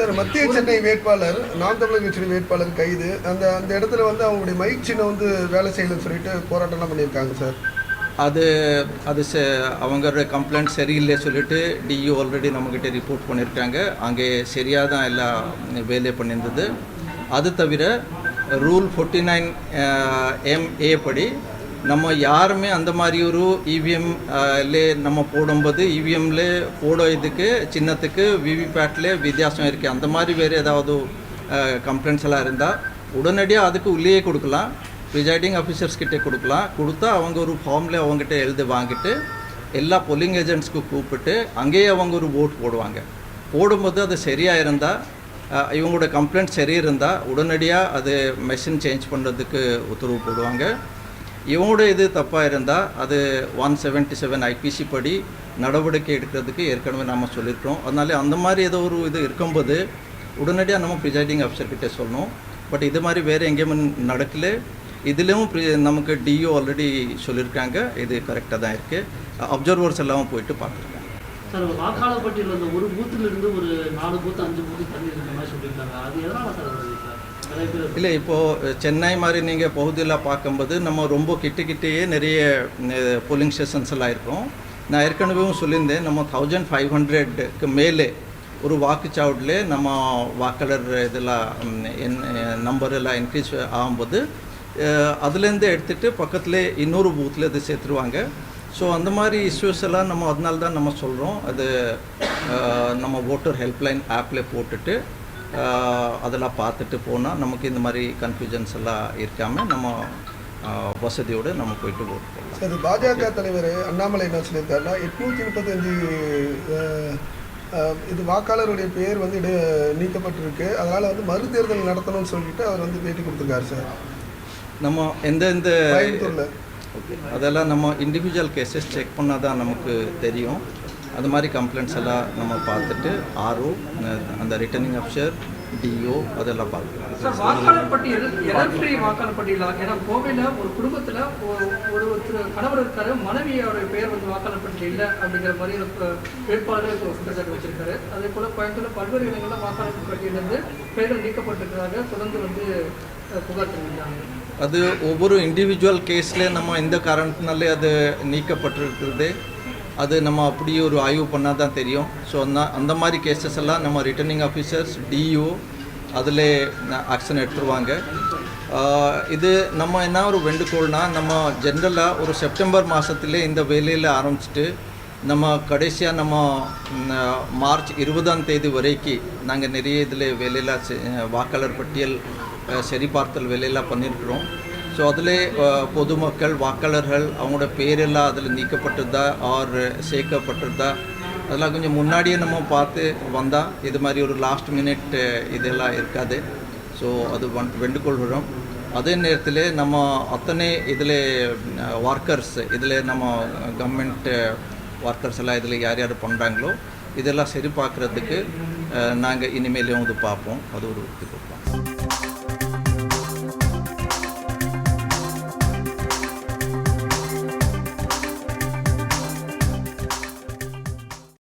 Sir மத்திய சென்னை வேட்பாளர் நாம் தமிழர் கட்சி வேட்பாளர் கைது. அந்த அந்த இடத்துல வந்து அவங்களுடைய மைக் சின்னம் வந்து வேலை செய்யலன்னு சொல்லிட்டு போராட்டம்லாம் பண்ணியிருக்காங்க சார். அது அது ச அவங்களோட கம்ப்ளைண்ட் சரியில்லை சொல்லிட்டு டிஇ ஆல்ரெடி நம்மக்கிட்ட ரிப்போர்ட் பண்ணியிருக்காங்க. அங்கே சரியாக தான் எல்லாம் வேலை பண்ணியிருந்தது. அது தவிர ரூல் ஃபோர்ட்டி நைன் எம்ஏ படி நம்ம யாருமே அந்த மாதிரி ஒரு இவிஎம் நம்ம போடும்போது இவிஎம்ல போட இதுக்கு சின்னத்துக்கு விவிபேட்டில் வித்தியாசம் இருக்குது அந்த மாதிரி வேறு ஏதாவது கம்ப்ளைண்ட்ஸ் எல்லாம் இருந்தால் உடனடியாக அதுக்கு உள்ளேயே கொடுக்கலாம். ப்ரிசைடிங் ஆஃபீஸர்ஸ் கிட்டே கொடுக்கலாம். கொடுத்தா அவங்க ஒரு ஃபார்மில் அவங்ககிட்ட எழுதி வாங்கிட்டு எல்லா பொல்லிங் ஏஜென்ட்ஸ்க்கு கூப்பிட்டு அங்கேயே அவங்க ஒரு ஓட் போடுவாங்க. போடும்போது அது சரியாக இருந்தால் இவங்களோட கம்ப்ளைண்ட் சரி இருந்தால் உடனடியாக அது மெஷின் சேஞ்ச் பண்ணுறதுக்கு உத்தரவு போடுவாங்க. இவங்களுடைய இது தப்பாக இருந்தால் அது ஒன் செவன்ட்டி செவன் ஐபிசி படி நடவடிக்கை எடுக்கிறதுக்கு ஏற்கனவே நாம் சொல்லியிருக்கிறோம். அதனால அந்த மாதிரி ஏதோ ஒரு இது இருக்கும்போது உடனடியாக நம்ம ப்ரிசைடிங் ஆஃபீஸர் சொல்லணும். பட் இது மாதிரி வேறு எங்கேயுமே நடக்கல. இதுலேயும் நமக்கு டிஓ ஆல்ரெடி சொல்லியிருக்காங்க. இது கரெக்டாக தான் இருக்குது அப்சர்வர்ஸ் எல்லாம் போயிட்டு பார்த்துருக்காங்க. சார் வாக்காளர் பட்டியலில் ஒரு பூத்துல இருந்து ஒரு நாலு பூத்து அஞ்சு பூத்து தண்ணி இருக்கிற மாதிரி சொல்லியிருக்காங்க அது எதனால் சார் இல்லை இப்போது சென்னை மாதிரி நீங்கள் பகுதியில் பார்க்கும்போது நம்ம ரொம்ப கிட்ட கிட்டேயே நிறைய போலிங் ஸ்டேஷன்ஸ் எல்லாம் இருக்கும். நான் ஏற்கனவேவும் சொல்லியிருந்தேன் நம்ம தௌசண்ட் ஃபைவ் ஹண்ட்ரட்க்கு மேலே ஒரு வாக்குச்சாவடியில் நம்ம வாக்காளர் இதெல்லாம் என் நம்பர் எல்லாம் இன்க்ரீஸ் ஆகும்போது அதுலேருந்து எடுத்துகிட்டு பக்கத்தில் இன்னொரு பூத்தில் இது சேர்த்துருவாங்க. ஸோ அந்த மாதிரி இஷ்யூஸ் எல்லாம் நம்ம அதனால தான் நம்ம சொல்கிறோம் அது நம்ம ஓட்டர் ஹெல்ப்லைன் ஆப்பில் போட்டுட்டு அதெல்லாம் பார்த்துட்டு போனால் நமக்கு இந்த மாதிரி கன்ஃபியூஷன்ஸ் எல்லாம் இருக்காமல் நம்ம வசதியோடு நம்ம போயிட்டு ஓட் போடலாம் சார் பாஜக தலைவர் அண்ணாமலை என்ன சொல்லியிருக்காருன்னா எட்நூற்றி முப்பத்தஞ்சு இது வாக்காளருடைய பெயர் வந்து இட நீக்கப்பட்டிருக்கு. அதனால் வந்து மறு தேர்தல் நடத்தணும்னு சொல்லிட்டு அவர் வந்து பேட்டி கொடுத்துருக்காரு சார். நம்ம எந்தெந்த கோயம்புத்தூரில். ஓகே அதெல்லாம் நம்ம இண்டிவிஜுவல் கேசஸ் செக் பண்ணால் தான் நமக்கு தெரியும். அது மாதிரி கம்ப்ளைண்ட்ஸ் எல்லாம் நம்ம பார்த்துட்டு ஆர்ஓ அந்த ரிட்டர்னிங் ஆஃபீஸர் டிஓ அதெல்லாம் பார்க்கலாம் சார் வாக்காளர் பட்டியல் எரர் ஃப்ரீ வாக்காளர் பட்டியலா ஏன்னா கோவையில் ஒரு குடும்பத்தில் ஒரு ஒரு ஒருத்தர் கணவர் இருக்காரு மனைவியோட பெயர் வந்து வாக்காளர் பட்டியல் இல்லை அப்படிங்கிற மாதிரி வேட்பாளர் குற்றச்சாட்டு வச்சிருக்காரு. அதே போல கோயம்புத்தூர்ல பல்வேறு இடங்களில் வாக்காளர் பட்டியலிருந்து பெயர்கள் நீக்கப்பட்டிருக்கிறதாக தொடர்ந்து வந்து புகார் தெரிவித்தாங்க அது ஒவ்வொரு இண்டிவிஜுவல் கேஸில் நம்ம எந்த காரணத்தினாலே அது நீக்கப்பட்டிருக்கிறது. அது நம்ம அப்படியே ஒரு ஆய்வு பண்ணால் தான் தெரியும். ஸோ அந்த அந்த மாதிரி கேசஸ் எல்லாம் நம்ம ரிட்டர்னிங் ஆஃபீஸர்ஸ் டிஓ அதில் ஆக்ஷன் எடுத்துருவாங்க. இது நம்ம என்ன ஒரு வேண்டுகோள்னால் நம்ம ஜென்ரலாக ஒரு செப்டம்பர் மாதத்துலேயே இந்த வேலையில் ஆரம்பிச்சிட்டு நம்ம கடைசியாக நம்ம மார்ச் இருபதாம் தேதி வரைக்கும் நாங்கள் நிறைய இதில் வேலையெல்லாம் செ- வாக்காளர் பட்டியல் சரிபார்த்தல் வேலையெல்லாம் பண்ணியிருக்கிறோம் ஸோ அதில் பொதுமக்கள் வாக்காளர்கள் அவங்களோட பேரெல்லாம் அதில் நீக்கப்பட்டிருந்தா ஆர் சேர்க்கப்பட்டிருந்தா அதெல்லாம் கொஞ்சம் முன்னாடியே நம்ம பார்த்து வந்தால் இது மாதிரி ஒரு லாஸ்ட் மினிட் இதெல்லாம் இருக்காது. ஸோ அது வன் வேண்டுகொள்கிறோம் அதே நேரத்தில் நம்ம அத்தனை இதில் ஒர்க்கர்ஸ் இதில் நம்ம கவர்மெண்ட் ஒர்க்கர்ஸ் எல்லாம் இதில் யார் யார் பண்ணுறாங்களோ இதெல்லாம் சரி பார்க்குறதுக்கு நாங்கள் இனிமேலையும் இது பார்ப்போம். அது ஒரு இது கொடுப்போம்